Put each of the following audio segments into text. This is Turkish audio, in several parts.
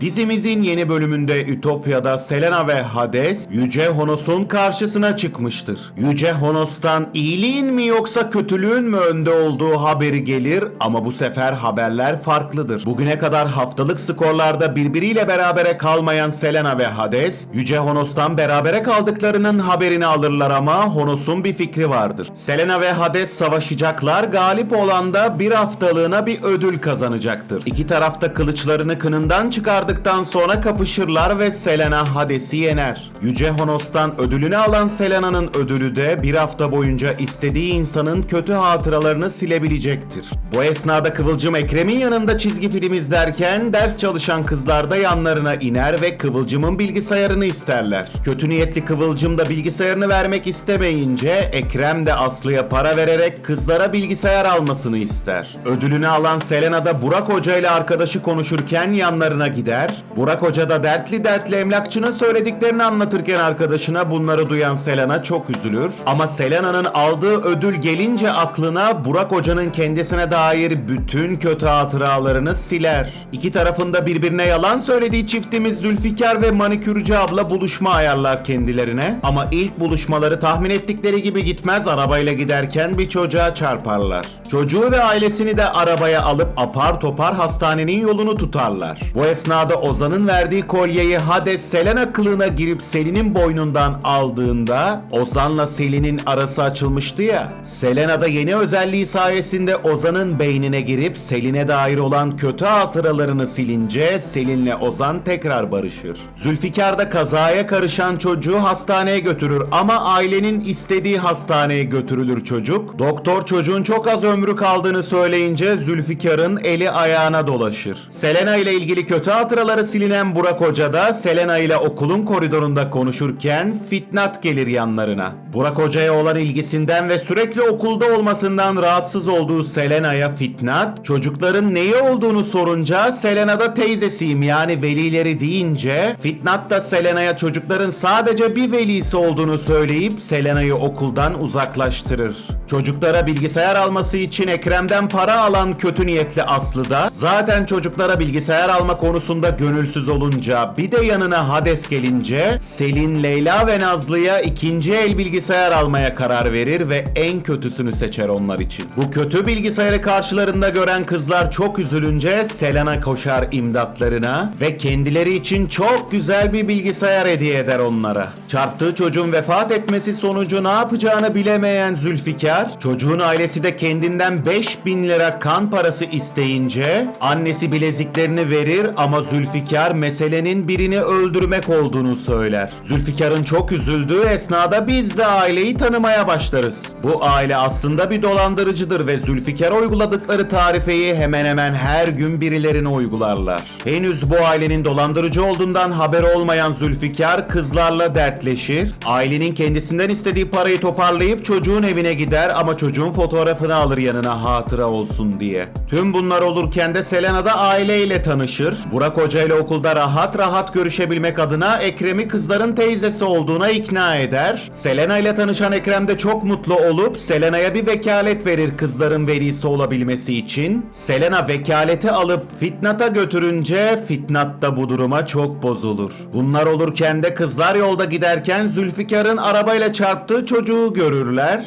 Dizimizin yeni bölümünde Ütopya'da Selena ve Hades Yüce Honos'un karşısına çıkmıştır. Yüce Honos'tan iyiliğin mi yoksa kötülüğün mü önde olduğu haberi gelir ama bu sefer haberler farklıdır. Bugüne kadar haftalık skorlarda birbiriyle berabere kalmayan Selena ve Hades Yüce Honos'tan berabere kaldıklarının haberini alırlar ama Honos'un bir fikri vardır. Selena ve Hades savaşacaklar. Galip olan da bir haftalığına bir ödül kazanacaktır. İki tarafta kılıçlarını kınından çıkardıktan sonra kapışırlar ve Selena Hades'i yener. Yüce Honos'tan ödülünü alan Selena'nın ödülü de bir hafta boyunca istediği insanın kötü hatıralarını silebilecektir. Bu esnada Kıvılcım Ekrem'in yanında çizgi film izlerken ders çalışan kızlar da yanlarına iner ve Kıvılcım'ın bilgisayarını isterler. Kötü niyetli Kıvılcım da bilgisayarını vermek istemeyince Ekrem de Aslı'ya para vererek kızlara bilgisayar almasını ister. Ödülünü alan Selena da Burak Hoca ile arkadaşı konuşurken yanlarına gider. Burak Hoca da dertli dertli emlakçının söylediklerini anlatırken arkadaşına bunları duyan Selena çok üzülür. Ama Selena'nın aldığı ödül gelince aklına Burak Hoca'nın kendisine dair bütün kötü hatıralarını siler. İki tarafında birbirine yalan söylediği çiftimiz Zülfikar ve manikürcü abla buluşma ayarlar kendilerine. Ama ilk buluşmaları tahmin ettikleri gibi gitmez arabayla giderken bir çocuğa çarparlar. Çocuğu ve ailesini de arabaya alıp apar topar hastanenin yolunu tutarlar. Bu esnada Ozan'ın verdiği kolyeyi Hades Selena kılığına girip Selin'in boynundan aldığında Ozan'la Selin'in arası açılmıştı ya. Selena da yeni özelliği sayesinde Ozan'ın beynine girip Selin'e dair olan kötü hatıralarını silince Selin'le Ozan tekrar barışır. Zülfikar da kazaya karışan çocuğu hastaneye götürür ama ailenin istediği hastaneye götürülür çocuk. Doktor çocuğun çok az ömrü kaldığını söyleyince Zülfikar'ın eli ayağına dolaşır. Selena ile ilgili kötü hatıraları silinen Burak Hoca da Selena ile okulun koridorunda konuşurken Fitnat gelir yanlarına. Burak Hoca'ya olan ilgisinden ve sürekli okulda olmasından rahatsız olduğu Selena'ya Fitnat, çocukların neyi olduğunu sorunca Selena da teyzesiyim yani velileri deyince Fitnat da Selena'ya çocukların sadece bir velisi olduğunu söyleyip Selena'yı okuldan uzaklaştırır. Çocuklara bilgisayar alması için Ekrem'den para alan kötü niyetli Aslı da zaten çocuklara bilgisayar alma konusunda gönülsüz olunca bir de yanına Hades gelince Selin, Leyla ve Nazlı'ya ikinci el bilgisayar almaya karar verir ve en kötüsünü seçer onlar için. Bu kötü bilgisayarı karşılarında gören kızlar çok üzülünce Selena koşar imdatlarına ve kendileri için çok güzel bir bilgisayar hediye eder onlara. Çarptığı çocuğun vefat etmesi sonucu ne yapacağını bilemeyen Zülfikar, çocuğun ailesi de kendinden 5000 lira kan parası isteyince annesi bileziklerini verir ama Zülfikar meselenin birini öldürmek olduğunu söyler. Zülfikar'ın çok üzüldüğü esnada biz de aileyi tanımaya başlarız. Bu aile aslında bir dolandırıcıdır ve Zülfikar uyguladıkları tarifeyi hemen hemen her gün birilerine uygularlar. Henüz bu ailenin dolandırıcı olduğundan haberi olmayan Zülfikar kızlarla dertleşir. Ailenin kendisinden istediği parayı toparlayıp çocuğun evine gider ama çocuğun fotoğrafını alır yanına hatıra olsun diye. Tüm bunlar olurken de Selena da aileyle tanışır. Burak Hoca ile okulda rahat rahat görüşebilmek adına Ekrem'i kızların teyzesi olduğuna ikna eder. Selena ile tanışan Ekrem de çok mutlu olup Selena'ya bir vekalet verir kızların velisi olabilmesi için. Selena vekaleti alıp Fitnat'a götürünce Fitnat da bu duruma çok bozulur. Bunlar olurken de kızlar yolda giderken Zülfikar'ın arabayla çarptığı çocuğu görürler.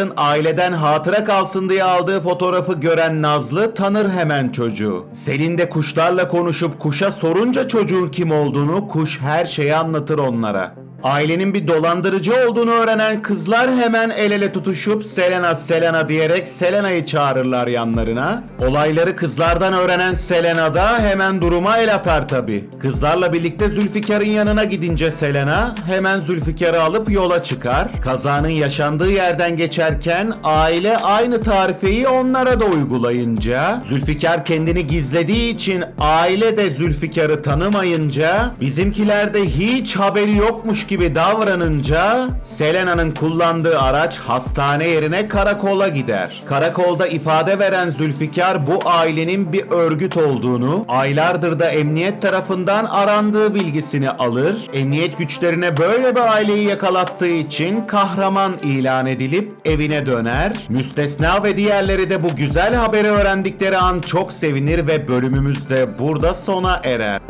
Zülfikar'ın aileden hatıra kalsın diye aldığı fotoğrafı gören Nazlı tanır hemen çocuğu. Selin de kuşlarla konuşup kuşa sorunca çocuğun kim olduğunu kuş her şeyi anlatır onlara. Ailenin bir dolandırıcı olduğunu öğrenen kızlar hemen el ele tutuşup Selena Selena diyerek Selena'yı çağırırlar yanlarına. Olayları kızlardan öğrenen Selena da hemen duruma el atar tabi. Kızlarla birlikte Zülfikar'ın yanına gidince Selena hemen Zülfikar'ı alıp yola çıkar. Kazanın yaşandığı yerden geçerken aile aynı tarifeyi onlara da uygulayınca Zülfikar kendini gizlediği için aile de Zülfikar'ı tanımayınca bizimkiler de hiç haberi yokmuş gibi davranınca Selena'nın kullandığı araç hastane yerine karakola gider. Karakolda ifade veren Zülfikar bu ailenin bir örgüt olduğunu, aylardır da emniyet tarafından arandığı bilgisini alır. Emniyet güçlerine böyle bir aileyi yakalattığı için kahraman ilan edilip evine döner. Müstesna ve diğerleri de bu güzel haberi öğrendikleri an çok sevinir ve bölümümüz de burada sona erer.